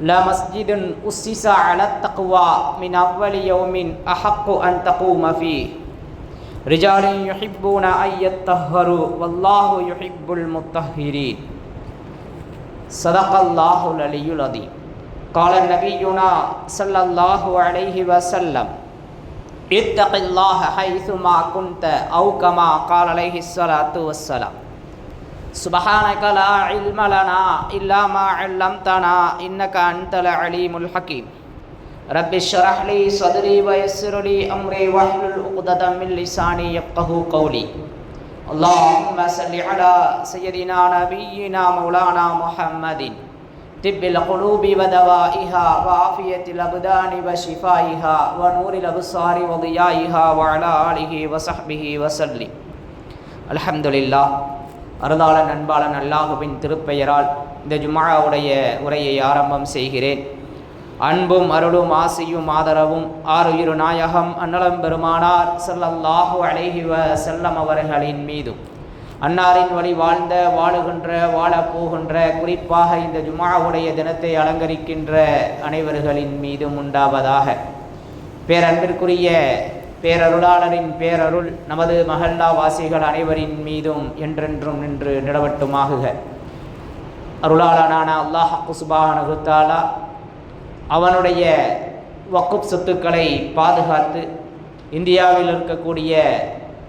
لا مسجد أسس على التقوى من أول يوم أحق أن تقوم فيه. رجال يحبون أن يطهروا والله يحب المطهرين. صدق الله العلي العظيم. قال نبينا صلى الله عليه وسلم اتق الله حيثما كنت أو كما قال عليه الصلاة والسلام. سبحانك لا علم لنا إلا ما علمتنا إنك أنت العليم الحكيم. رب اشرح لي صدري ويسر لي أمري واحلل عقدة من لساني يفقه قولي. اللهم صل على سيدنا نبينا مولانا محمد. طب القلوب ودوائها وعافية الأبدان وشفائها ونور الأبصار وضيائها وعلى آله وصحبه وسلم. الحمد لله. அருளாளன் அன்பாளன் அல்லாஹுவின் திருப்பெயரால் இந்த ஜுமாவுடைய உரையை ஆரம்பம் செய்கிறேன். அன்பும் அருளும் ஆசையும் ஆதரவும் ஆறுயிரு நாயகம் அன்னலம் பெருமானார் செல்லல்லாஹு அலைஹி வ செல்லம் அவர்களின் மீதும். அன்னாரின் வழி வாழ்ந்த வாழுகின்ற வாழப்போகின்ற குறிப்பாக இந்த ஜுமாவுடைய தினத்தை அலங்கரிக்கின்ற அனைவர்களின் மீதும் உண்டாவதாக. பேரன்பிற்குரிய பேரருளாளரின் பேரருள் நமது மஹல்லா வாசிகள் அனைவரின் மீதும் என்றென்றும் நின்று நிலவட்டுமாகுக. அருளாளனான அல்லாஹ் குசுபானகுத்தாலா அவனுடைய வக்குப் சொத்துக்களை பாதுகாத்து இந்தியாவில் இருக்கக்கூடிய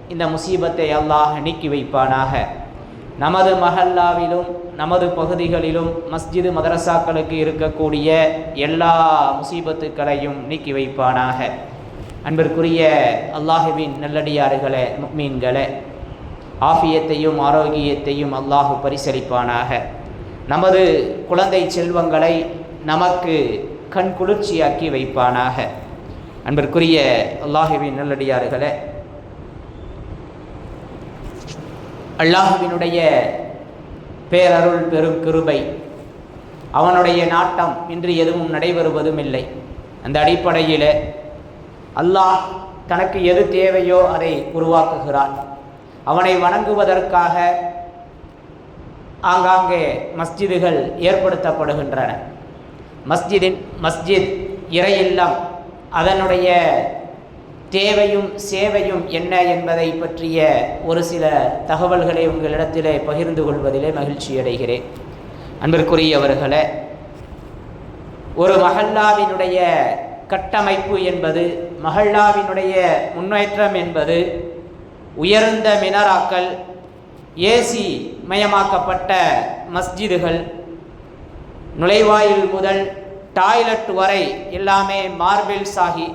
இந்த முசீபத்தை அல்லாஹ் நீக்கி வைப்பானாக. நமது மஹல்லாவிலும் நமது பகுதிகளிலும் மஸ்ஜிது மதரசாக்களுக்கு இருக்கக்கூடிய எல்லா முசீபத்துக்களையும் நீக்கி வைப்பானாக. அன்பிற்குரிய அல்லாஹுவின் நல்லடியார்களே மீன்களே ஆஃபியத்தையும் ஆரோக்கியத்தையும் அல்லாஹு பரிசளிப்பானாக. நமது குழந்தை செல்வங்களை நமக்கு கண் குளிர்ச்சியாக்கி வைப்பானாக. அன்பிற்குரிய அல்லாஹுவின் நல்லடியார்களே அல்லாஹுவினுடைய பேரருள் பெரும் கிருபை அவனுடைய நாட்டம் இன்று எதுவும் நடைபெறுவதும் இல்லை அந்த அடிப்படையில் அல்லாஹ் தனக்கு எது தேவையோ அதை உருவாக்குகிறான். அவனை வணங்குவதற்காக ஆங்காங்கே மஸ்ஜிதுகள் ஏற்படுத்தப்படுகின்றன. மஸ்ஜிதின் மஸ்ஜித் இறையில்லம் அதனுடைய தேவையும் சேவையும் என்ன என்பதை பற்றிய ஒரு சில தகவல்களை உங்களிடத்திலே பகிர்ந்து கொள்வதிலே மகிழ்ச்சி அடைகிறேன். அன்பிற்குரியவர்களே ஒரு மஹல்லாவினுடைய கட்டமைப்பு என்பது மஹல்லாவினுடைய முன்னேற்றம் என்பது உயர்ந்த மினராக்கள் ஏசி மயமாக்கப்பட்ட மஸ்ஜிதுகள் நுழைவாயில் முதல் டாய்லெட் வரை எல்லாமே மார்பிள்ஸ் ஆகி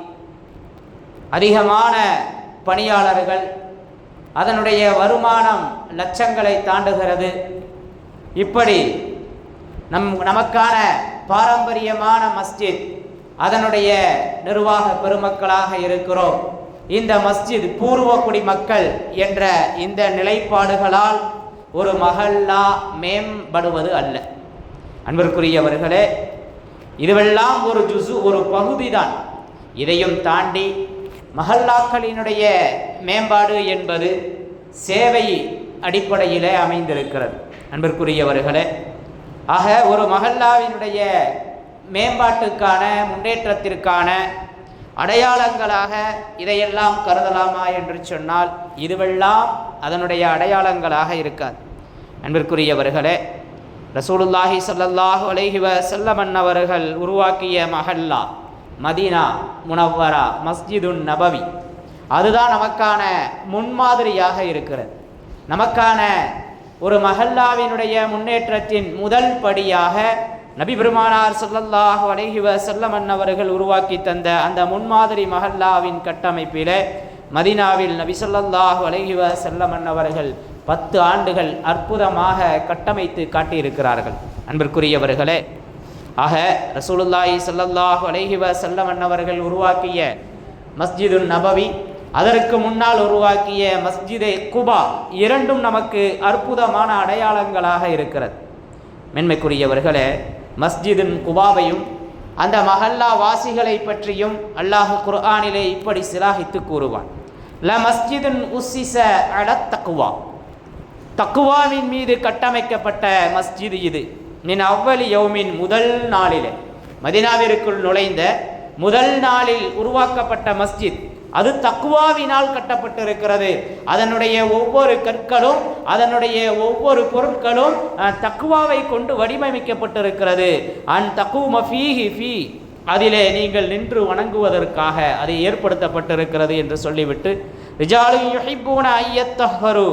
அதிகமான பணியாளர்கள் அதனுடைய வருமானம் லட்சங்களை தாண்டுகிறது. இப்படி நம் நமக்கான பாரம்பரியமான மஸ்ஜித் அதனுடைய நிர்வாக பெருமக்களாக இருக்கிறோம். இந்த மஸ்ஜித் பூர்வ குடிமக்கள் என்ற இந்த நிலைப்பாடுகளால் ஒரு மகல்லா மேம்படுவது அல்ல. அன்பிற்குரியவர்களே இதுவெல்லாம் ஒரு ஜுசு ஒரு பகுதிதான். இதையும் தாண்டி மஹல்லாக்களினுடைய மேம்பாடு என்பது சேவை அடிப்படையிலே அமைந்திருக்கிறது. அன்பிற்குரியவர்களே ஆக ஒரு மஹல்லாவினுடைய மேம்பாட்டுக்கான முன்னேற்றத்திற்கான அடையாளங்களாக இதையெல்லாம் கருதலாமா என்று சொன்னால் இதுவெல்லாம் அதனுடைய அடையாளங்களாக இருக்காது. அன்பிற்குரியவர்களே ரசூலுல்லாஹி சல்லல்லாஹு அலைஹிவ வஸல்லம் அவர்கள் உருவாக்கிய மஹல்லா மதீனா முனவரா மஸ்ஜிதுன் நபவி அதுதான் நமக்கான முன்மாதிரியாக இருக்கிறது. நமக்கான ஒரு மஹல்லாவினுடைய முன்னேற்றத்தின் முதல் படியாக நபி பெருமானார் சொல்லல்லாஹு அலைஹி செல்லமன் அவர்கள் உருவாக்கி தந்த அந்த முன்மாதிரி மஹல்லாவின் கட்டமைப்பில மதீனாவில் நபி ஸல்லல்லாஹு அலைஹி செல்லமன் அவர்கள் பத்து ஆண்டுகள் அற்புதமாக கட்டமைத்து காட்டியிருக்கிறார்கள். அன்பிற்குரியவர்களே ஆக ரசூலுல்லாஹி ஸல்லல்லாஹு அலைஹி செல்லமன் அவர்கள் உருவாக்கிய மஸ்ஜிதுன் நபவி அதற்கு முன்னால் உருவாக்கிய மஸ்ஜிதே குபா இரண்டும் நமக்கு அற்புதமான அடையாளங்களாக இருக்கிறது. மென்மைக்குரியவர்களே மஸ்ஜிதின் குபாவையும் அந்த மஹல்லா வாசிகளை பற்றியும் அல்லாஹ் குர்ஆனிலே இப்படி சிலாகித்து கூறுவான். ல மஸ்ஜிதுன் உசிச அல தக்குவா தக்குவாவின் மீது கட்டமைக்கப்பட்ட மஸ்ஜித் இது. மின் அவ்வலி யௌமின் முதல் நாளிலே. மதினாவிற்குள் நுழைந்த முதல் நாளில் உருவாக்கப்பட்ட மஸ்ஜித். அது தக்குவாவினால் கட்டப்பட்டிருக்கிறது. அதனுடைய ஒவ்வொரு கற்களும் அதனுடைய ஒவ்வொரு பொருட்களும் தக்குவாவை கொண்டு வடிவமைக்கப்பட்டிருக்கிறது. அன் தக்கு மஃபீஹி ஃபீ அதிலே நீங்கள் நின்று வணங்குவதற்காக அது ஏற்படுத்தப்பட்டிருக்கிறது என்று சொல்லிவிட்டு ரிஜாலு யுஹிபூன ஐயத்தஹரு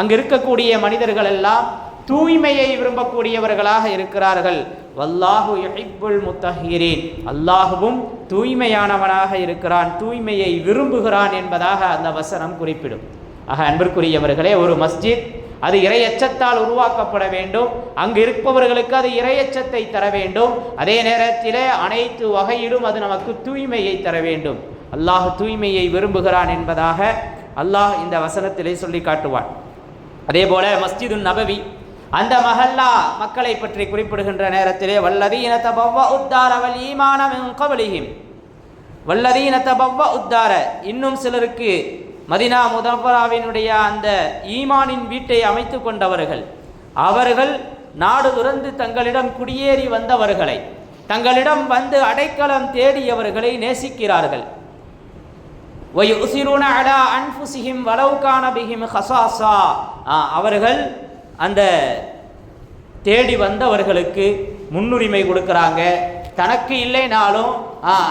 அங்கு இருக்கக்கூடிய மனிதர்கள் எல்லாம் தூய்மையை விரும்பக்கூடியவர்களாக இருக்கிறார்கள். வல்லாஹு யுஹிப்புல் முத்தஹிரீன். அல்லாஹுவும் தூய்மையானவனாக இருக்கிறான் தூய்மையை விரும்புகிறான் என்பதாக அந்த வசனம் குறிப்பிடும். ஆக அன்பிற்குரியவர்களே ஒரு மஸ்ஜித் அது இரையச்சத்தால் உருவாக்கப்பட வேண்டும். அங்கு இருப்பவர்களுக்கு அது இரையச்சத்தை தர வேண்டும். அதே நேரத்திலே அனைத்து வகையிலும் அது நமக்கு தூய்மையை தர வேண்டும். அல்லாஹ் தூய்மையை விரும்புகிறான் என்பதாக அல்லாஹ் இந்த வசனத்திலே சொல்லி காட்டுவான். அதே போல மஸ்ஜிதுன் நபவி அந்த மஹல்லா மக்களை பற்றி குறிப்பிடுகின்ற நேரத்திலே வல்லதீன தபவ்வ உத்தார வல் ஈமானம் கபலிகிம் வல்லதீன தபவ்வ உத்தார. இன்னும் சிலருக்கு மதினா முதல்வராவினுடைய அந்த ஈமானின் வீட்டை அமைத்து கொண்டவர்கள் அவர்கள் நாடு துறந்து தங்களிடம் குடியேறி வந்தவர்களை தங்களிடம் வந்து அடைக்கலம் தேடியவர்களை நேசிக்கிறார்கள். ஒய் உசிருன அடா அன்புசிஹிம் வலவுகான பிஹிம் ஹசாசா. அவர்கள் அந்த தேடி வந்தவர்களுக்கு முன்னுரிமை கொடுக்குறாங்க. தனக்கு இல்லைனாலும்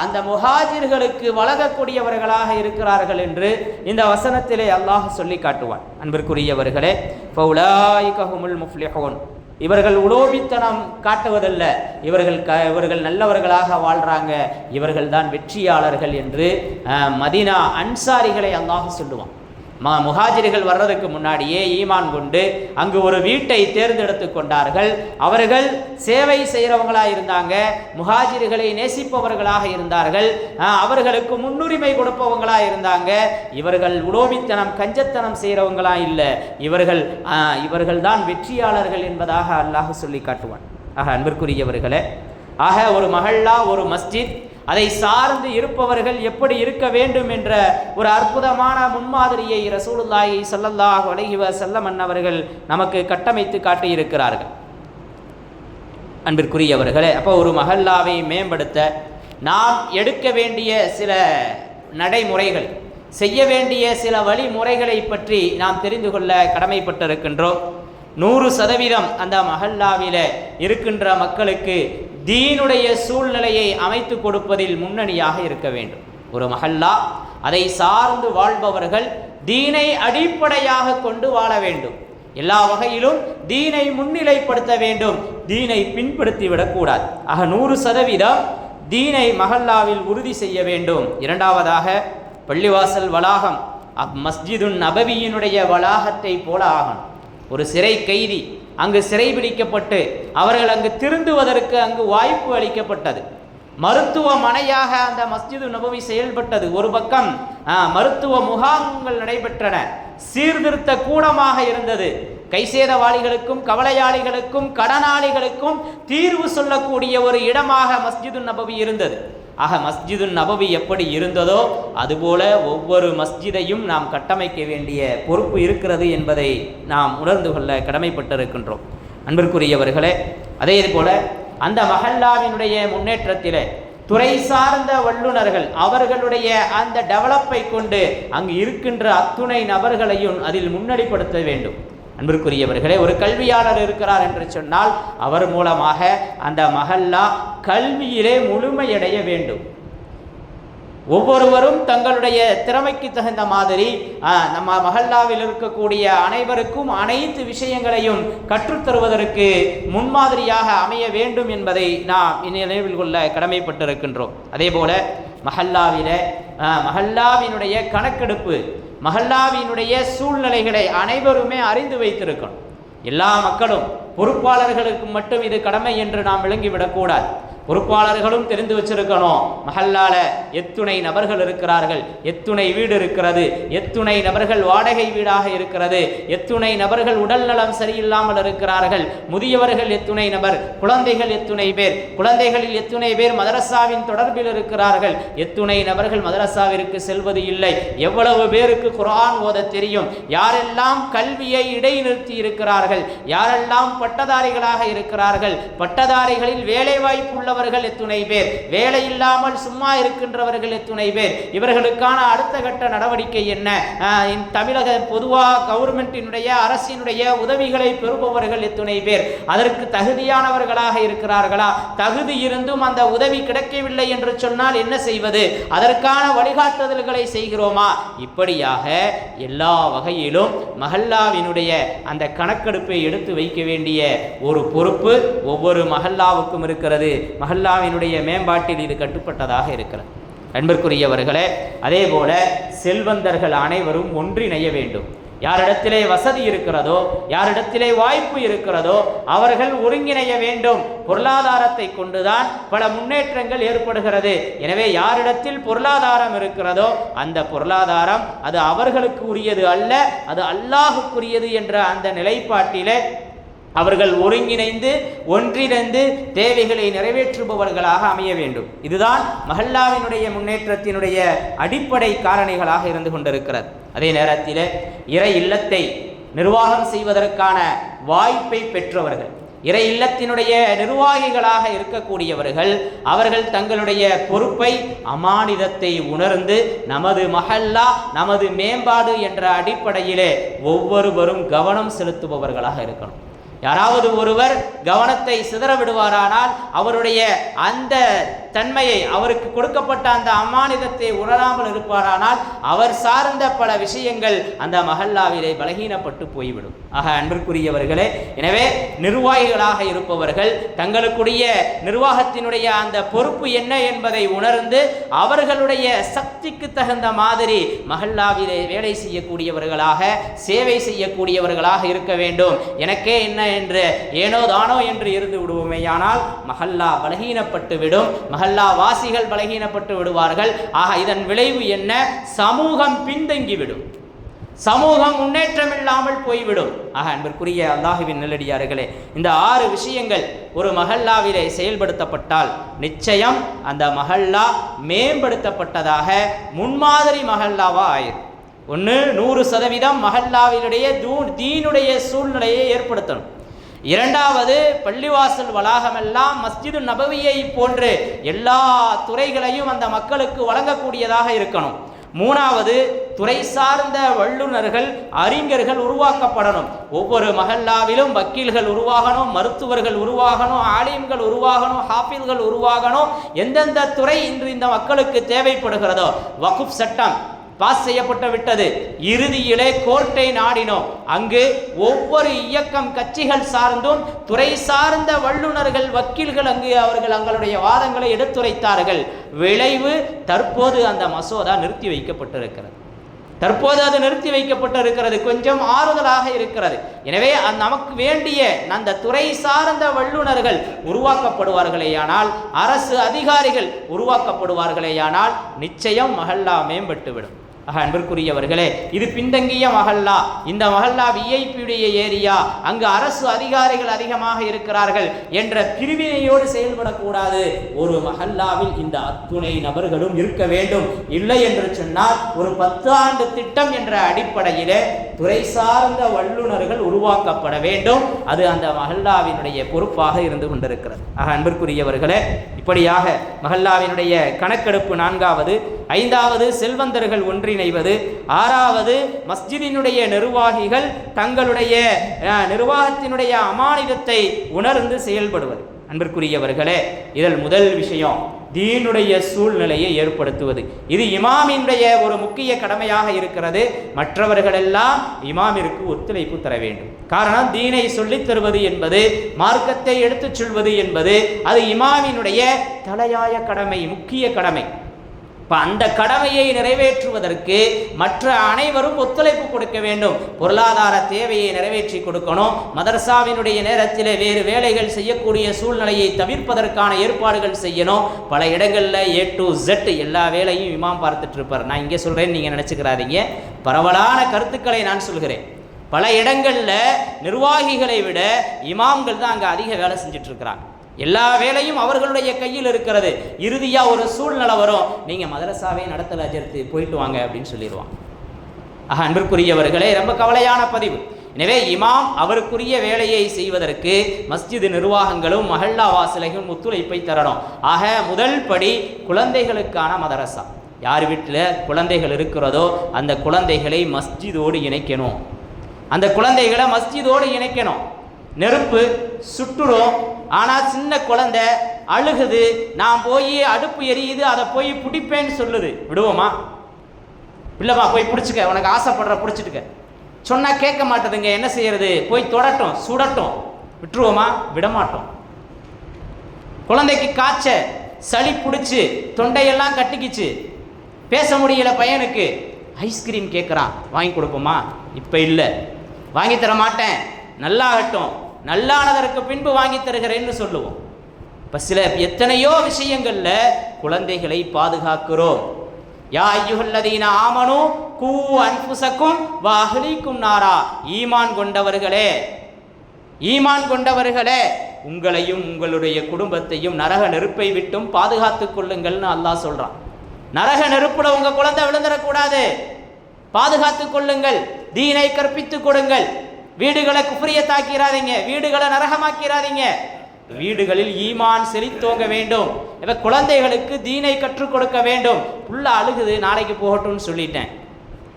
அந்த முஹாஜிர்களுக்கு வழங்கக்கூடியவர்களாக இருக்கிறார்கள் என்று இந்த வசனத்திலே அல்லாஹ் சொல்லி காட்டுவான். அன்பிற்குரியவர்களே ஃபௌலாயிகஹுமுல் முஃப்லிஹூன். இவர்கள் உலோபித்தனம் காட்டுவதல்ல. இவர்கள் க இவர்கள் நல்லவர்களாக வாழ்கிறாங்க இவர்கள்தான் வெற்றியாளர்கள் என்று மதினா மதீனா அன்சாரிகளை அல்லாஹ் சொல்லுவான். மா முஹாஜிர்கள் வர்றதுக்கு முன்னாடியே ஈமான் கொண்டு அங்கு ஒரு வீட்டை தேர்ந்தெடுத்து கொண்டார்கள். அவர்கள் சேவை செய்கிறவங்களாக இருந்தாங்க. முஹாஜிர்களை நேசிப்பவர்களாக இருந்தார்கள். அவர்களுக்கு முன்னுரிமை கொடுப்பவங்களாக இருந்தாங்க. இவர்கள் உலோபித்தனம் கஞ்சத்தனம் செய்கிறவங்களா இல்லை. இவர்கள் இவர்கள் தான் வெற்றியாளர்கள் என்பதாக அல்லாஹ் சொல்லி காட்டுவான். ஆக அன்பிற்குரியவர்களே ஆக ஒரு மஹல்லா ஒரு மஸ்ஜித் அதை சார்ந்து இருப்பவர்கள் எப்படி இருக்க வேண்டும் என்ற ஒரு அற்புதமான முன்மாதிரியை ரசூலுல்லாஹி சல்லல்லாஹ் அலைஹி வஸல்லம் அன்னவர்கள் நமக்கு கட்டமைத்து காட்டியிருக்கிறார்கள். அன்பிற்குரியவர்களே அப்போ ஒரு மஹல்லாவை மேம்படுத்த நாம் எடுக்க வேண்டிய சில நடைமுறைகள் செய்ய வேண்டிய சில வழிமுறைகளை பற்றி நாம் தெரிந்து கொள்ள கடமைப்பட்டிருக்கின்றோம். நூறு சதவீதம் அந்த மஹல்லாவில இருக்கின்ற மக்களுக்கு தீனுடைய சூழ்நிலையை அமைத்து கொடுப்பதில் முன்னணியாக இருக்க வேண்டும். ஒரு மஹல்லா அதை சார்ந்து வாழ்பவர்கள் தீனை அடிப்படையாக கொண்டு வாழ வேண்டும். எல்லா வகையிலும் தீனை முன்னிலைப்படுத்த வேண்டும். தீனை பின்படுத்தி விடக்கூடாது ஆக நூறு சதவீதம் தீனை மஹல்லாவில் உறுதி செய்ய வேண்டும். இரண்டாவதாக பள்ளிவாசல் வளாகம் அப் மஸ்ஜிதுன் நபவியினுடைய வளாகத்தை போல ஆகணும். ஒரு சிறை கைதி அங்கு சிறைபிடிக்கப்பட்டு அவர்கள் அங்கு திருந்துவதற்கு அங்கு வாய்ப்பு அளிக்கப்பட்டது. மருத்துவமனையாக அந்த மஸ்ஜிது நபவி செயல்பட்டது. ஒரு பக்கம் மருத்துவ முகாம்கள் நடைபெற்றன. சீர்திருத்த கூடமாக இருந்தது. கைசேதவாளிகளுக்கும் கவலையாளிகளுக்கும் கடனாளிகளுக்கும் தீர்வு சொல்லக்கூடிய ஒரு இடமாக மஸ்ஜிது நபவி இருந்தது. ஆக மஸ்ஜிது நபவி எப்படி இருந்ததோ அதுபோல ஒவ்வொரு மஸ்ஜிதையும் நாம் கட்டமைக்க வேண்டிய பொறுப்பு இருக்கிறது என்பதை நாம் உணர்ந்து கொள்ள கடமைப்பட்டிருக்கின்றோம். அன்பிற்குரியவர்களே அதே போல அந்த மஹல்லாவினுடைய முன்னேற்றத்தில் துறை சார்ந்த வல்லுநர்கள் அவர்களுடைய அந்த டெவலப்பை கொண்டு அங்கு இருக்கின்ற அத்துணை நபர்களையும் அதில் முன்னணிப்படுத்த வேண்டும். அன்பிற்குரியவர்களே ஒரு கல்வியாளர் இருக்கிறார் என்று சொன்னால் அவர் மூலமாக அந்த மஹல்லா கல்வியிலே முழுமையடைய வேண்டும். ஒவ்வொருவரும் தங்களுடைய திறமைக்கு தகுந்த மாதிரி நம்ம மஹல்லாவில் இருக்கக்கூடிய அனைவருக்கும் அனைத்து விஷயங்களையும் கற்றுத்தருவதற்கு முன்மாதிரியாக அமைய வேண்டும் என்பதை நாம் நினைவில் கொள்ள கடமைப்பட்டிருக்கின்றோம். அதே போல மஹல்லாவில ஆ, மஹல்லாவினுடைய கணக்கெடுப்பு மஹல்லாவினுடைய சூழ்நிலைகளை அனைவருமே அறிந்து வைத்திருக்கணும். எல்லா மக்களும் பொறுப்பாளர்களுக்கு மட்டும் இது கடமை என்று நாம் விளங்கிவிடக்கூடாது. பொறுப்பாளர்களும் தெரிந்து வச்சிருக்கணும். மஹல்லால எத்துணை நபர்கள் இருக்கிறார்கள். எத்துணை வீடு இருக்கிறது. எத்துணை நபர்கள் வாடகை வீடாக இருக்கிறது. எத்துணை நபர்கள் உடல் நலம் சரியில்லாமல் இருக்கிறார்கள். முதியவர்கள் எத்துணை நபர் குழந்தைகள் எத்துணை பேர். குழந்தைகளில் எத்துணை பேர் மதரசாவின் தொடர்பில் இருக்கிறார்கள். எத்துணை நபர்கள் மதரசாவிற்கு செல்வது இல்லை. எவ்வளவு பேருக்கு குரான் ஓத தெரியும்? யாரெல்லாம் கல்வியை இடைநிறுத்தி இருக்கிறார்கள்? யாரெல்லாம் பட்டதாரிகளாக இருக்கிறார்கள்? பட்டதாரிகளில் வேலைவாய்ப்பு உள்ளவர்கள் எத்துணை பேர். வேலை இல்லாமல் சும்மா இருக்கின்றவர்கள் எத்துணை பேர். இவர்களுக்கான அடுத்த கட்ட நடவடிக்கை என்ன? தமிழக பொதுவாக கவர்மெண்டினுடைய அரசினுடைய உதவிகளை பெறுபவர்கள் எத்துணை பேர். அதற்கு தகுதியானவர்களாக இருக்கிறார்களா? தகுதி இருந்தும் அந்த உதவி கிடைக்கவில்லை என்று சொன்னால் என்ன செய்வது? அதற்கான வழிகாட்டுதல்களை செய்கிறோமா? இப்படியாக எல்லா வகையிலும் மஹல்லாவினுடைய அந்த கணக்கெடுப்பை எடுத்து வைக்க வேண்டிய ஒரு பொறுப்பு ஒவ்வொரு மஹல்லாவுக்கும் இருக்கிறது. மஹல்லாவினுடைய மேம்பாட்டில் இது கட்டுப்பட்டதாக இருக்கிறது. அன்பிற்குரியவர்களே அதே போல செல்வந்தர்கள் அனைவரும் ஒன்றிணைய வேண்டும். யாரிடத்திலே வசதி இருக்கிறதோ யாரிடத்திலே வாய்ப்பு இருக்கிறதோ அவர்கள் ஒருங்கிணைய வேண்டும். பொருளாதாரத்தை கொண்டுதான் பல முன்னேற்றங்கள் ஏற்படுகிறது. எனவே யாரிடத்தில் பொருளாதாரம் இருக்கிறதோ அந்த பொருளாதாரம் அது அவர்களுக்கு உரியது அல்ல அது அல்லாஹுக்குரியது என்ற அந்த நிலைப்பாட்டிலே அவர்கள் ஒருங்கிணைந்து ஒன்றிணைந்து தேவைகளை நிறைவேற்றுபவர்களாக அமைய வேண்டும். இதுதான் மஹல்லாவினுடைய முன்னேற்றத்தினுடைய அடிப்படை காரணிகளாக இருந்து கொண்டிருக்கிறது. அதே நேரத்தில் இறை இல்லத்தை நிர்வாகம் செய்வதற்கான வாய்ப்பை பெற்றவர்கள் இறை இல்லத்தினுடைய நிர்வாகிகளாக இருக்கக்கூடியவர்கள் அவர்கள் தங்களுடைய பொறுப்பை அமானிதத்தை உணர்ந்து நமது மஹல்லா நமது மேம்பாடு என்ற அடிப்படையிலே ஒவ்வொருவரும் கவனம் செலுத்துபவர்களாக இருக்கணும். யாராவது ஒருவர் கவனத்தை சிதற விடுவாரானால் அவருடைய அந்த தன்மையை அவருக்கு கொடுக்கப்பட்ட அந்த அமானிதத்தை உணராமல் இருப்பாரானால் அவர் சார்ந்த பல விஷயங்கள் அந்த மஹல்லாவிலே பலகீனப்பட்டு போய்விடும். ஆக அன்பிற்குரியவர்களே எனவே நிர்வாகிகளாக இருப்பவர்கள் தங்களுக்குடைய நிர்வாகத்தினுடைய அந்த பொறுப்பு என்ன என்பதை உணர்ந்து அவர்களுடைய சக்திக்கு தகுந்த மாதிரி மஹல்லாவிலே வேலை செய்யக்கூடியவர்களாக சேவை செய்யக்கூடியவர்களாக இருக்க வேண்டும். எனக்கே என்ன என்று ஏனோ தானோ என்று இருந்து விடுவோமேயானால் மஹல்லா பலகீனப்பட்டு விடும். மஹல்லா வாசிகள் பலகீனப்பட்டு விடுவார்கள். ஆக இதன் விளைவு என்ன? சமூகம் பின்தங்கிவிடும். சமூகம் முன்னேற்றம் இல்லாமல் போய்விடும். ஆக அன்பிற்குரிய அல்லாஹுவின் நல்லடியார்களே இந்த ஆறு விஷயங்கள் ஒரு மஹல்லாவிலே செயல்படுத்தப்பட்டால் நிச்சயம் அந்த மஹல்லா மேம்படுத்தப்பட்டதாக முன்மாதிரி மஹல்லாவா ஆயிரும். ஒன்று நூறு சதவீதம் மஹல்லாவினுடைய தூ தீனுடைய சூழ்நிலையை ஏற்படுத்தணும். இரண்டாவது பள்ளிவாசல் வளாகமெல்லாம் மஸ்ஜிது நபவியை போன்று எல்லா துறைகளையும் அந்த மக்களுக்கு வழங்கக்கூடியதாக இருக்கணும். மூணாவது துறை சார்ந்த வல்லுநர்கள் அறிஞர்கள் உருவாக்கப்படணும். ஒவ்வொரு மகல்லாவிலும் வக்கீல்கள் உருவாகணும் மருத்துவர்கள் உருவாகணும் ஆலிம்கள் உருவாகணும் ஹாஃபில்கள் உருவாகணும். எந்தெந்த துறை இன்று இந்த மக்களுக்கு தேவைப்படுகிறதோ வகுப் சட்டம் பாஸ் செய்யப்பட்டு விட்டது. இறுதியிலே கோர்ட்டை நாடினோம். அங்கு ஒவ்வொரு இயக்கம் கட்சிகள் சார்ந்தும் துறை சார்ந்த வல்லுநர்கள் வக்கீல்கள் அங்கு அவர்கள் தங்களுடைய வாதங்களை எடுத்துரைத்தார்கள். விளைவு தற்போது அந்த மசோதா நிறுத்தி வைக்கப்பட்டிருக்கிறது. தற்போது அது நிறுத்தி வைக்கப்பட்டிருக்கிறது. கொஞ்சம் ஆறுதலாக இருக்கிறது. எனவே நமக்கு வேண்டிய அந்த துறை சார்ந்த வல்லுநர்கள் உருவாக்கப்படுவார்களேயானால் அரசு அதிகாரிகள் உருவாக்கப்படுவார்களேயானால் நிச்சயம் மகல்லா மேம்பட்டுவிடும். ஆக அன்பிற்குரியவர்களே இது பின்தங்கிய மஹல்லா. இந்த மஹல்லா விஐபியுடைய ஏரியா. அங்கு அரசு அதிகாரிகள் அதிகமாக இருக்கிறார்கள் என்ற பிரிவினையோடு செயல்படக்கூடாது. ஒரு மகல்லாவில் இந்த அத்துணை நபர்களும் இருக்க வேண்டும். இல்லை என்று சொன்னால் ஒரு பத்து ஆண்டு திட்டம் என்ற அடிப்படையிலே துறை சார்ந்த வல்லுநர்கள் உருவாக்கப்பட வேண்டும். அது அந்த மஹல்லாவினுடைய பொறுப்பாக இருந்து கொண்டிருக்கிறது. ஆக அன்பிற்குரியவர்களே இப்படியாக மஹல்லாவினுடைய கணக்கெடுப்பு நான்காவது ஐந்தாவது செல்வந்தர்கள் ஒன்றிணைவது. ஆறாவது மஸ்ஜிதினுடைய நிர்வாகிகள் தங்களுடைய நிர்வாகத்தினுடைய அமானிதத்தை உணர்ந்து செயல்படுவது. அன்பிற்குரியவர்களே இதில் முதல் விஷயம் தீனுடைய சூழ்நிலையை ஏற்படுத்துவது. இது இமாமினுடைய ஒரு முக்கிய கடமையாக இருக்கிறது. மற்றவர்களெல்லாம் இமாமிற்கு ஒத்துழைப்பு தர வேண்டும். காரணம் தீனை சொல்லித் தருவது என்பது மார்க்கத்தை எடுத்துச் சொல்வது என்பது அது இமாமினுடைய தலையாய கடமை முக்கிய கடமை. இப்போ அந்த கடமையை நிறைவேற்றுவதற்கு மற்ற அனைவரும் ஒத்துழைப்பு கொடுக்க வேண்டும். பொருளாதார தேவையை நிறைவேற்றி கொடுக்கணும். மதரசாவினுடைய நேரத்தில் வேறு வேலைகள் செய்யக்கூடிய சூழ்நிலையை தவிர்ப்பதற்கான ஏற்பாடுகள் செய்யணும். பல இடங்களில் ஏ டு ஜெட் எல்லா வேலையும் இமாம் பார்த்துட்டு இருப்பார் நான் இங்கே சொல்கிறேன்னு நீங்கள் நினச்சிக்கிறாதீங்க. பரவலான கருத்துக்களை நான் சொல்கிறேன். பல இடங்களில் நிர்வாகிகளை விட இமாம்கள் தான் அங்கே அதிக வேலை செஞ்சிட்ருக்கிறாங்க. எல்லா வேலையும் அவர்களுடைய கையில் இருக்கிறது. இறுதியாக ஒரு சூழ்நிலை வரும். நீங்கள் மதரசாவே நடத்தலை அஜர்த்து போயிட்டு வாங்க அப்படின்னு சொல்லிடுவாங்க ஆக அன்பிற்குரியவர்களே ரொம்ப கவலையான பதிவு. எனவே இமாம் அவருக்குரிய வேலையை செய்வதற்கு மஸ்ஜிது நிர்வாகங்களும் மஹல்லா வாசலையும் ஒத்துழைப்பை தரணும். ஆக முதல் படி குழந்தைகளுக்கான மதரசா. யார் வீட்டில் குழந்தைகள் இருக்கிறதோ அந்த குழந்தைகளை மஸ்ஜிதோடு இணைக்கணும். அந்த குழந்தைகளை மஸ்ஜிதோடு இணைக்கணும். நெருப்பு சுட்டுரும் ஆனால் சின்ன குழந்தை அழுகுது. நான் போய் அடுப்பு எரியுது அதை போய் பிடிப்பேன்னு சொல்லுது. விடுவோமா? இல்லைம்மா போய் பிடிச்சிக்க. உனக்கு ஆசைப்படுற பிடிச்சிட்டுக்க. சொன்னால் கேட்க மாட்டதுங்க. என்ன செய்யறது? போய் தொடட்டும் சுடட்டும். விட்டுருவோமா? விடமாட்டோம். குழந்தைக்கு காய்ச்ச சளி பிடிச்சி தொண்டையெல்லாம் கட்டிக்கிச்சு. பேச முடியல பையனுக்கு. ஐஸ்கிரீம் கேட்குறான் வாங்கி கொடுப்போமா? இப்போ இல்லை. வாங்கி தர மாட்டேன் நல்லாகட்டும். நல்லானதற்கு பின்பு வாங்கி தருகிறேன்னு சொல்லுவோம். இப்போ சில எத்தனையோ விஷயங்களில் குழந்தைகளை பாதுகாக்கிறோம். யா ஐயுகல்லதீன ஆமனும் கூ அன்புசக்கும் வாஹலிக்கும் நாரா. ஈமான் கொண்டவர்களே ஈமான் கொண்டவர்களே உங்களையும் உங்களுடைய குடும்பத்தையும் நரக நெருப்பை விட்டும் பாதுகாத்துக் கொள்ளுங்கள்னு அல்லாஹ் சொல்றான். நரக நெருப்புல உங்க குழந்தை விழுந்துடக்கூடாது பாதுகாத்துக் கொள்ளுங்கள். தீனை கற்பித்துக் கொடுங்கள். வீடுகளை குஃப்ரியத்தாக்கிறாதீங்க வீடுகளை நரகமாக்கிறாதீங்க. வீடுகளில் ஈமான் செழித்தோங்க வேண்டும். இப்ப குழந்தைகளுக்கு தீனை கற்றுக் கொடுக்க வேண்டும். புள்ள அழுகுது நாளைக்கு போகட்டும்னு சொல்லிட்டேன்.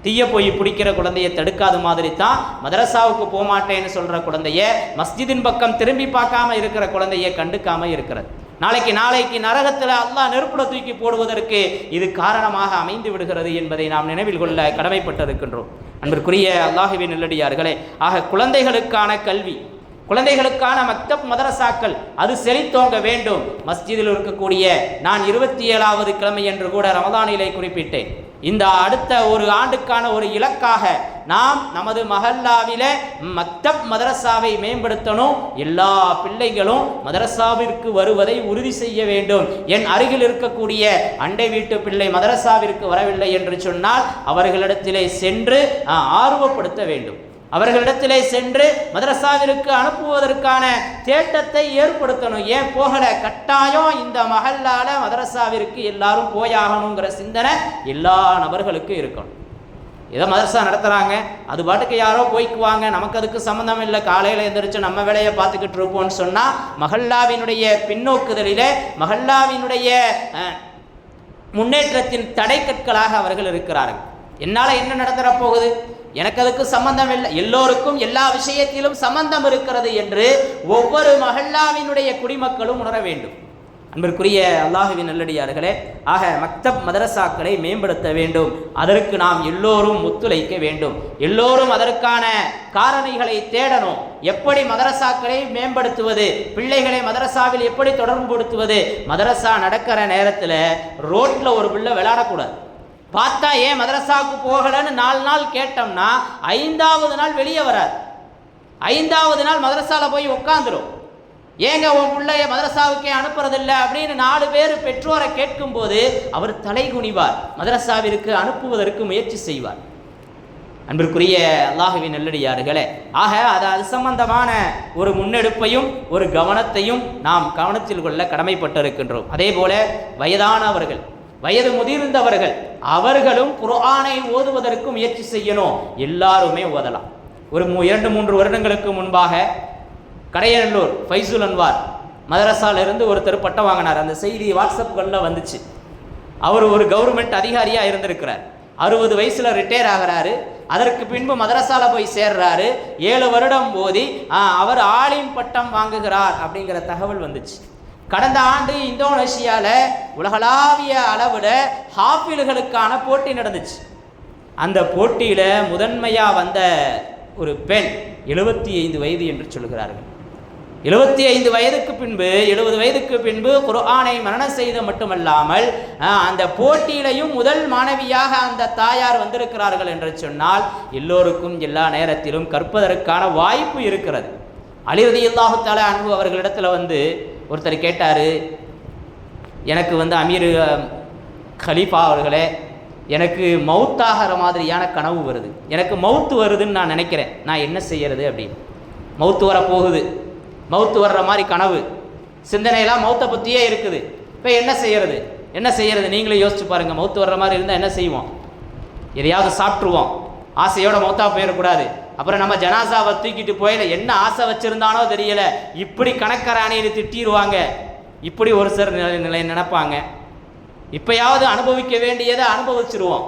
தீய போய் பிடிக்கிற குழந்தைய தடுக்காத மாதிரி தான் மதரசாவுக்கு போகமாட்டேன்னு சொல்கிற சொல்ற குழந்தைய மஸ்ஜிதின் பக்கம் திரும்பி பார்க்காம இருக்கிற குழந்தைய கண்டுக்காம இருக்கிறது. நாளைக்கு நாளைக்கு நரகத்தில் அல்லாஹ் நெருப்புல தூக்கி போடுவதற்கு இது காரணமாக அமைந்து விடுகிறது என்பதை நாம் நினைவில் கொள்ள கடமைப்பட்டிருக்கின்றோம். அன்பிற்குரிய அல்லாஹுவின் நல்லடியார்களே ஆக குழந்தைகளுக்கான கல்வி குழந்தைகளுக்கான மக்தப் மதரசாக்கள் அது செழித்தோங்க வேண்டும். மஸ்ஜிதில் இருக்கக்கூடிய நான் இருபத்தி ஏழாவது கிழமை என்று கூட ரமதானிலே குறிப்பிட்டேன். இந்த அடுத்த ஒரு ஆண்டுக்கான ஒரு இலக்காக நாம் நமது மகல்லாவில மக்தப் மதரசாவை மேம்படுத்தணும். எல்லா பிள்ளைகளும் மதரசாவிற்கு வருவதை உறுதி செய்ய வேண்டும். என் அருகில் இருக்கக்கூடிய அண்டை வீட்டு பிள்ளை மதரசாவிற்கு வரவில்லை என்று சொன்னால் அவர்களிடத்திலே சென்று ஆர்வப்படுத்த வேண்டும். அவர்களிடத்திலே சென்று மதரசாவிற்கு அனுப்புவதற்கான தேட்டத்தை ஏற்படுத்தணும். ஏன் போகல? கட்டாயம் இந்த மஹல்லால மதரசாவிற்கு எல்லாரும் போயாகணுங்கிற சிந்தனை எல்லா நபர்களுக்கும் இருக்கணும். ஏதோ மதரசா நடத்துகிறாங்க அது பாட்டுக்கு யாரோ போய்க்குவாங்க. நமக்கு அதுக்கு சம்மந்தம் இல்லை. காலையில் எந்திரிச்சு நம்ம வேலையை பார்த்துக்கிட்டு இருப்போம்னு சொன்னால் மஹல்லாவினுடைய பின்னோக்குதலிலே மஹல்லாவினுடைய முன்னேற்றத்தின் தடைக்கற்களாக அவர்கள் இருக்கிறார்கள். என்னால் என்ன நடந்துட போகுது எனக்கு அதுக்கு சம்பந்தம் இல்லை எல்லோருக்கும் எல்லா விஷயத்திலும் சம்பந்தம் இருக்கிறது என்று ஒவ்வொரு மஹல்லாவினுடைய குடிமக்களும் உணர வேண்டும். அன்பிற்குரிய அல்லாஹுவின் நல்லடியார்களே ஆக மக்தப் மதரசாக்களை மேம்படுத்த வேண்டும். அதற்கு நாம் எல்லோரும் ஒத்துழைக்க வேண்டும். எல்லோரும் அதற்கான காரணிகளை தேடணும். எப்படி மதரசாக்களை மேம்படுத்துவது? பிள்ளைகளை மதரசாவில் எப்படி தொடர்புபடுத்துவது? மதரசா நடக்கிற நேரத்தில் ரோட்டில் ஒரு பிள்ளை விளையாடக்கூடாது. பார்த்தா ஏன் மதரசாவுக்கு போகலன்னு நாலு நாள் கேட்டோம்னா ஐந்தாவது நாள் வெளியே வராது. ஐந்தாவது நாள் மதரசாவில் போய் உட்காந்துரும் ஏங்க உன் பிள்ளைய மதரசாவுக்கே அனுப்புறதில்ல அப்படின்னு நாலு பேர் பெற்றோரை கேட்கும்போது அவர் தலை குனிவார். மதரசாவிற்கு அனுப்புவதற்கு முயற்சி செய்வார். அன்பிற்குரிய அல்லாஹுவின் நல்லடியார்களே ஆக அது அது சம்பந்தமான ஒரு முன்னெடுப்பையும் ஒரு கவனத்தையும் நாம் கவனத்தில் கொள்ள கடமைப்பட்டிருக்கின்றோம். அதே போல வயதானவர்கள் வயது முதிர்ந்தவர்கள் அவர்களும் குரானை ஓதுவதற்கு முயற்சி செய்யணும். எல்லாருமே ஓதலாம். ஒரு இரண்டு மூன்று வருடங்களுக்கு முன்பாக கடையநல்லூர் ஃபைசுல் அன்வார் மதரசாலிருந்து ஒருத்தர் பட்டம் வாங்கினார். அந்த செய்தி வாட்ஸ்அப்களில் வந்துச்சு. அவர் ஒரு கவர்மெண்ட் அதிகாரியாக இருந்திருக்கிறார். அறுபது வயசில் ரிட்டையர் ஆகிறாரு. அதற்கு பின்பு மதரசால போய் சேர்றாரு. ஏழு வருடம் போதி அவர் ஆலிம் பட்டம் வாங்குகிறார் அப்படிங்கிற தகவல் வந்துச்சு. கடந்த ஆண்டு இந்தோனேஷியாவில் உலகளாவிய அளவில் ஹாஃபில்களுக்கான போட்டி நடந்துச்சு. அந்த போட்டியில் முதன்மையாக வந்த ஒரு பெண் எழுபத்தி ஐந்து வயது என்று சொல்கிறார்கள் எழுபத்தி ஐந்து வயதுக்கு பின்பு எழுபது வயதுக்கு பின்பு குர்ஆனை மரணம் செய்த மட்டுமல்லாமல் அந்த போட்டியிலையும் முதல் மாணவியாக அந்த தாயார் வந்திருக்கிறார்கள் என்று சொன்னால் எல்லோருக்கும் எல்லா நேரத்திலும் கற்பதற்கான வாய்ப்பு இருக்கிறது. அலிரதி அல்லாஹு தாலா அன்பு அவர்களிடத்தில் வந்து ஒருத்தர் கேட்டார் எனக்கு வந்து அமீர் கலீஃபா அவர்களே எனக்கு மவுத்தாகிற மாதிரியான கனவு வருது. எனக்கு மவுத்து வருதுன்னு நான் நினைக்கிறேன். நான் என்ன செய்யறது அப்படின்னு. மவுத்து வர போகுது. மவுத்து வர்ற மாதிரி கனவு. சிந்தனையெல்லாம் மௌத்தை பற்றியே இருக்குது. இப்போ என்ன செய்யறது? என்ன செய்யறது? நீங்களே யோசிச்சு பாருங்கள் மவுத்து வர்ற மாதிரி இருந்தால் என்ன செய்வோம்? எதையாவது சாப்பிட்ருவோம் ஆசையோட மௌத்தா போயிடக்கூடாது. அப்புறம் நம்ம ஜனாசாவை தூக்கிட்டு போயில என்ன ஆசை வச்சிருந்தானோ தெரியல. இப்படி கணக்கராணின்னு திட்டிடுவாங்க இப்படி ஒரு சிலர் நிலை நிலை நினைப்பாங்க. இப்பயாவது அனுபவிக்க வேண்டியதை அனுபவிச்சிருவோம்.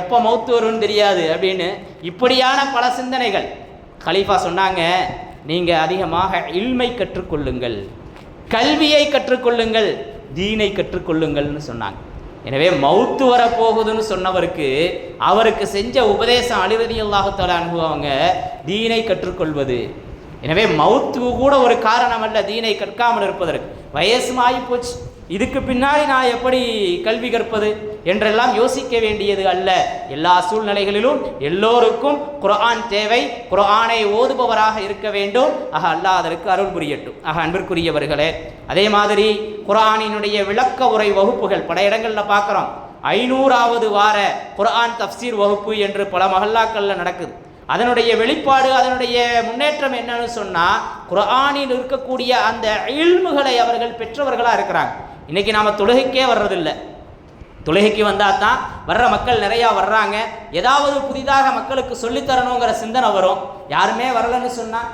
எப்போ மௌத்து வரும்னு தெரியாது அப்படின்னு இப்படியான பல சிந்தனைகள். கலீஃபா சொன்னாங்க நீங்கள் அதிகமாக இல்மை கற்றுக்கொள்ளுங்கள். கல்வியை கற்றுக்கொள்ளுங்கள் தீனை கற்றுக்கொள்ளுங்கள்னு சொன்னாங்க. எனவே மௌத்து வரப்போகுதுன்னு சொன்னவருக்கு அவருக்கு செஞ்ச உபதேசம் அழிவதி அல்லாஹத்தால அனுபவங்க தீனை கற்றுக்கொள்வது. எனவே மௌத்து கூட ஒரு காரணம் அல்ல தீனை கற்காமல் இருப்பதற்கு. வயசும் ஆகிப்போச்சு போச்சு இதுக்கு பின்னாடி நான் எப்படி கல்வி கற்பது என்றெல்லாம் யோசிக்க வேண்டியது அல்ல. எல்லா சூழ்நிலைகளிலும் எல்லோருக்கும் குரான் தேவை குரானை ஓதுபவராக இருக்க வேண்டும். ஆக அல்லா அதற்கு அருள் புரியட்டும். ஆக அன்பிற்குரியவர்களே அதே மாதிரி குரானினுடைய விளக்க உரை வகுப்புகள் பல இடங்களில் பார்க்குறோம். ஐநூறாவது வார குரான் தப்சீர் வகுப்பு என்று பல மஹல்லாக்களில் நடக்குது. அதனுடைய வெளிப்பாடு அதனுடைய முன்னேற்றம் என்னன்னு சொன்னால் குரானில் இருக்கக்கூடிய அந்த இல்முகளை அவர்கள் பெற்றவர்களாக இருக்கிறாங்க. இன்றைக்கி நாம் தொழுகைக்கே வர்றதில்லை. தொழுகைக்கு வந்தால் தான் வர்ற மக்கள் நிறையா வர்றாங்க. ஏதாவது புதிதாக மக்களுக்கு சொல்லித்தரணுங்கிற சிந்தனை வரும். யாருமே வரலன்னு சொன்னால்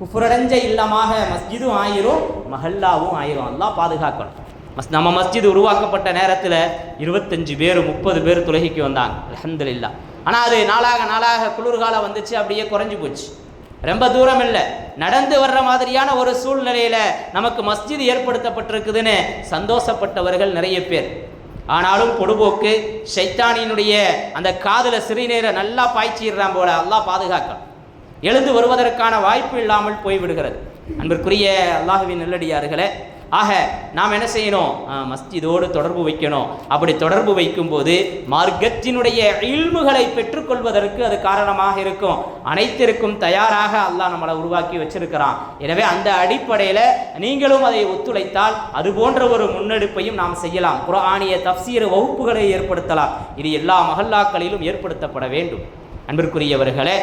குஃபுரடைஞ்ச இல்லமாக மஸ்ஜிதும் ஆயிரும் மஹல்லாவும் ஆயிரும். எல்லாம் பாதுகாக்கணும். மஸ் நம்ம மஸ்ஜித் உருவாக்கப்பட்ட நேரத்தில் இருபத்தஞ்சு பேர் முப்பது பேர் தொழுகைக்கு வந்தாங்க. அலமதுல்லா ஆனால் அது நாளாக நாளாக குளிர்காலம் வந்துச்சு அப்படியே குறைஞ்சி போச்சு. ரொம்ப தூரம் இல்லை. நடந்து வர்ற மாதிரியான ஒரு சூழ்நிலையில் நமக்கு மஸ்ஜித் ஏற்படுத்தப்பட்டிருக்குதுன்னு சந்தோஷப்பட்டவர்கள் நிறைய பேர். ஆனாலும் பொடுபோக்கு ஷைத்தானியினுடைய அந்த காதில் சிறுநீரை நல்லா பாய்ச்சிடுறான் போல அல்லாஹ் பாதுகாக்கணும் எழுந்து வருவதற்கான வாய்ப்பு இல்லாமல் போய்விடுகிறது. அன்பிற்குரிய அல்லாஹுவின் நல்லடியார்களே ஆக நாம் என்ன செய்யணும்? மஸ்ஜிதோடு தொடர்பு வைக்கணும். அப்படி தொடர்பு வைக்கும்போது மார்க்கத்தினுடைய இல்முகளை பெற்றுக்கொள்வதற்கு அது காரணமாக இருக்கும். அனைத்திற்கும் தயாராக அல்லாஹ் நம்மளை உருவாக்கி வச்சிருக்கிறான். எனவே அந்த அடிப்படையில் நீங்களும் அதை ஒத்துழைத்தால் அது போன்ற ஒரு முன்னெடுப்பையும் நாம் செய்யலாம். குரானிய தப்சீர வகுப்புகளை ஏற்படுத்தலாம். இது எல்லா மஹல்லாக்களிலும் ஏற்படுத்தப்பட வேண்டும். அன்பிற்குரியவர்களே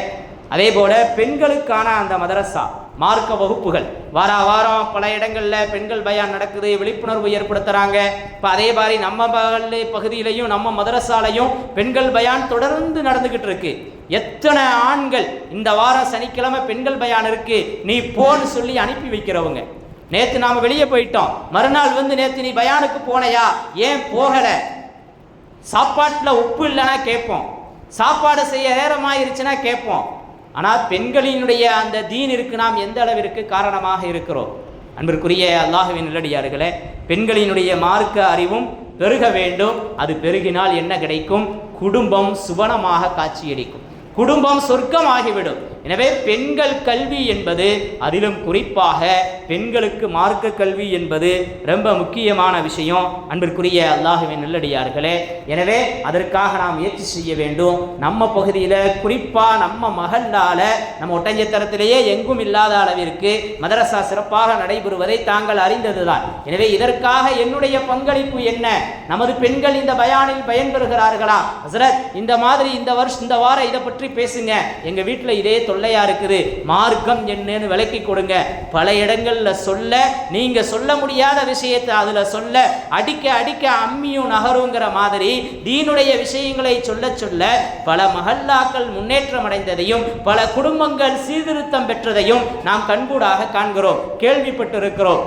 அதே போல பெண்களுக்கான அந்த மதரசா மார்க்க வகுப்புகள். வார வாரம் பல இடங்களில் பெண்கள் பயான் நடக்குது விழிப்புணர்வு ஏற்படுத்துகிறாங்க இப்போ அதே மாதிரி நம்ம பகல்ல பகுதியிலையும் நம்ம மதரசாலையும் பெண்கள் பயான் தொடர்ந்து நடந்துக்கிட்டு இருக்கு. எத்தனை ஆண்கள் இந்த வாரம் சனிக்கிழமை பெண்கள் பயான் இருக்கு நீ போன்னு சொல்லி அனுப்பி வைக்கிறவங்க. நேற்று நாம் வெளியே போயிட்டோம். மறுநாள் வந்து நேற்று நீ பயானுக்கு போனையா? ஏன் போகலை? சாப்பாட்டில் உப்பு இல்லைன்னா கேட்போம். சாப்பாடு செய்ய நேரமாயிருச்சுன்னா கேட்போம். ஆனால் பெண்களினுடைய அந்த தீனிற்கு நாம் எந்த அளவிற்கு காரணமாக இருக்கிறோம்? அன்பிற்குரிய அல்லாஹுவின் நிலடியார்களே பெண்களினுடைய மார்க்க அறிவும் பெருக வேண்டும். அது பெருகினால் என்ன கிடைக்கும்? குடும்பம் சுவனமாக காட்சியளிக்கும். குடும்பம் சொர்க்கமாகிவிடும். எனவே பெண்கள் கல்வி என்பது அதிலும் குறிப்பாக பெண்களுக்கு மார்க்க கல்வி என்பது ரொம்ப முக்கியமான விஷயம். அன்பிற்குரிய அல்லாஹுவின் நல்லடியார்களே எனவே அதற்காக நாம் முயற்சி செய்ய வேண்டும். நம்ம பகுதியில் குறிப்பாக நம்ம மகளால் நம்ம ஒட்டஞ்சத்திரத்திலேயே எங்கும் இல்லாத அளவிற்கு மதரசா சிறப்பாக நடைபெறுவதை தாங்கள் அறிந்ததுதான். எனவே இதற்காக என்னுடைய பங்களிப்பு என்ன? நமது பெண்கள் இந்த பயானில் பயன்பெறுகிறார்களா? ஹசரத் இந்த மாதிரி இந்த வருஷம் இந்த வாரம் இதை பற்றி பேசுங்க. எங்கள் வீட்டில் இதே தொல்லையாக இருக்குது மார்க்கம் என்னன்னு விளக்கி கொடுங்க. பல இடங்கள்ல சொல்ல நீங்க சொல்ல முடியாத விஷயத்தை அதுல சொல்ல அடிக்க அடிக்க அம்மியும் நகருங்கிற மாதிரி தீனுடைய விஷயங்களை சொல்ல சொல்ல பல மகல்லாக்கள் முன்னேற்றம் அடைந்ததையும் பல குடும்பங்கள் சீர்திருத்தம் பெற்றதையும் நாம் கண்கூடாக காண்கிறோம். கேள்விப்பட்டிருக்கிறோம்.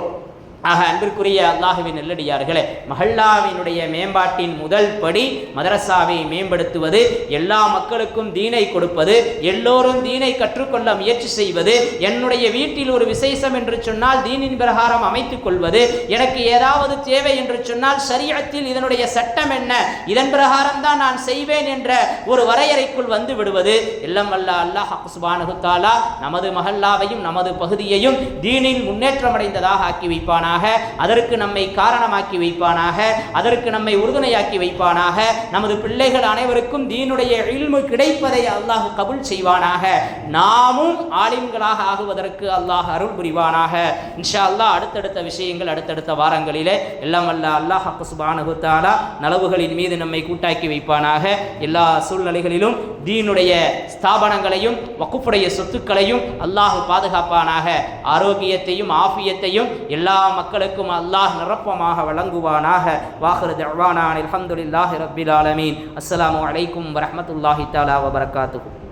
ஆக அன்பிற்குரிய அல்லாஹுவின் நெல்லடியார்களே மஹல்லாவினுடைய மேம்பாட்டின் முதல் படி மதரசாவை மேம்படுத்துவது எல்லா மக்களுக்கும் தீனை கொடுப்பது எல்லோரும் தீனை கற்றுக்கொள்ள முயற்சி செய்வது என்னுடைய வீட்டில் ஒரு விசேஷம் என்று சொன்னால் தீனின் பிரகாரம் அமைத்துக் கொள்வது எனக்கு ஏதாவது தேவை என்று சொன்னால் சரியத்தில் இதனுடைய சட்டம் என்ன இதன் பிரகாரம் தான் நான் செய்வேன் என்ற ஒரு வரையறைக்குள் வந்து விடுவது. எல்லாம் வல்ல அல்லாஹ் சுபானு தாலா நமது மஹல்லாவையும் நமது பகுதியையும் தீனில் முன்னேற்றம் அடைந்ததாக ஆக்கி வைப்பானாக அதற்கு நம்மை காரணமாக்கி வைப்பானாக அதற்கு நம்மை உறுதுணையாக்கி வைப்பானாக. நமது பிள்ளைகள் அனைவருக்கும் தீனுடைய இல்மு கிடைப்பதை அல்லாஹ் கபுல் செய்வானாக. நாமும் ஆலிம்களாக ஆகுவதற்கு அல்லாஹ் அருள் புரிவானாக. இன்ஷா அல்லாஹ் அடுத்தடுத்த விஷயங்கள் அடுத்தடுத்த வாரங்களிலே எல்லாம் வல்ல அல்லாஹ் சுபானு நலவுகளின் மீது நம்மை கூட்டாக்கி வைப்பானாக. எல்லா சூழ்நிலைகளிலும் தீனுடைய ஸ்தாபனங்களையும் வக்குப்புடைய சொத்துக்களையும் அல்லாஹ் பாதுகாப்பானாக. ஆரோக்கியத்தையும் ஆஃபியத்தையும் எல்லாம் மக்களுக்கும் அல்லாஹ் நிரப்பமாக வழங்குவானாக வாஹர் தவானான் அல்ஹம்துலில்லாஹி ரப்பில் ஆலமீன் அஸ்ஸலாமு அலைக்கும் வரஹ்மத்துல்லாஹி தஆலா வபரகாத்துஹு